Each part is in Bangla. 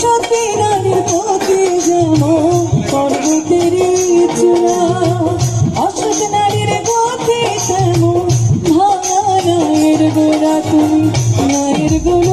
সতী রানীর পথে যেন পর্বতের চূড়া অসৎ নারীর পথে যেন ভাঙা নায়ের গোড়া তুমি নায়ের গোড়া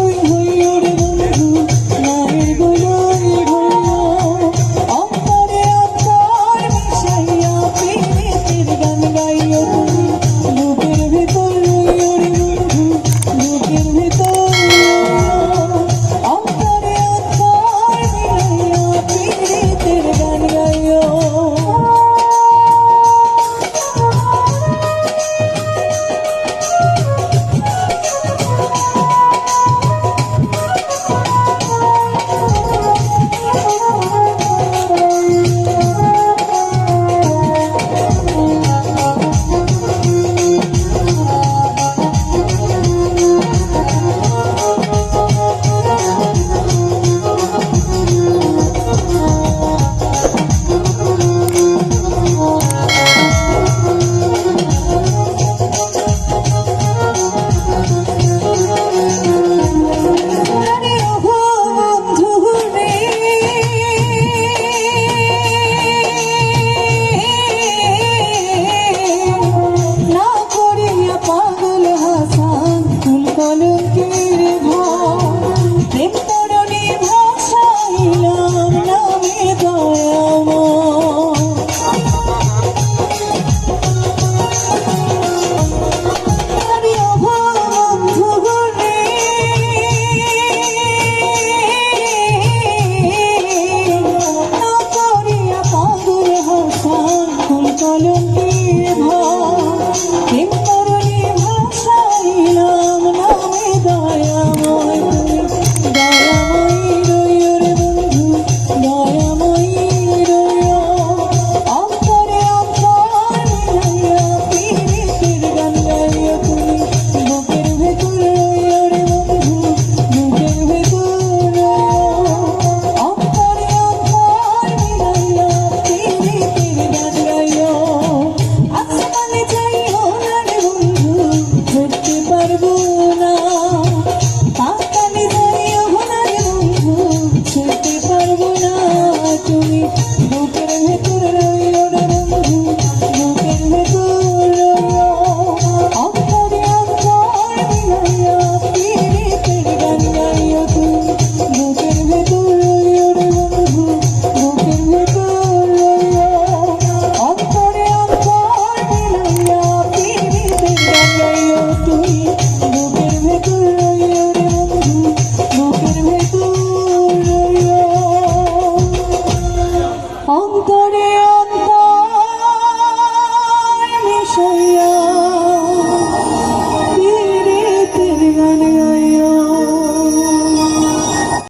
Malum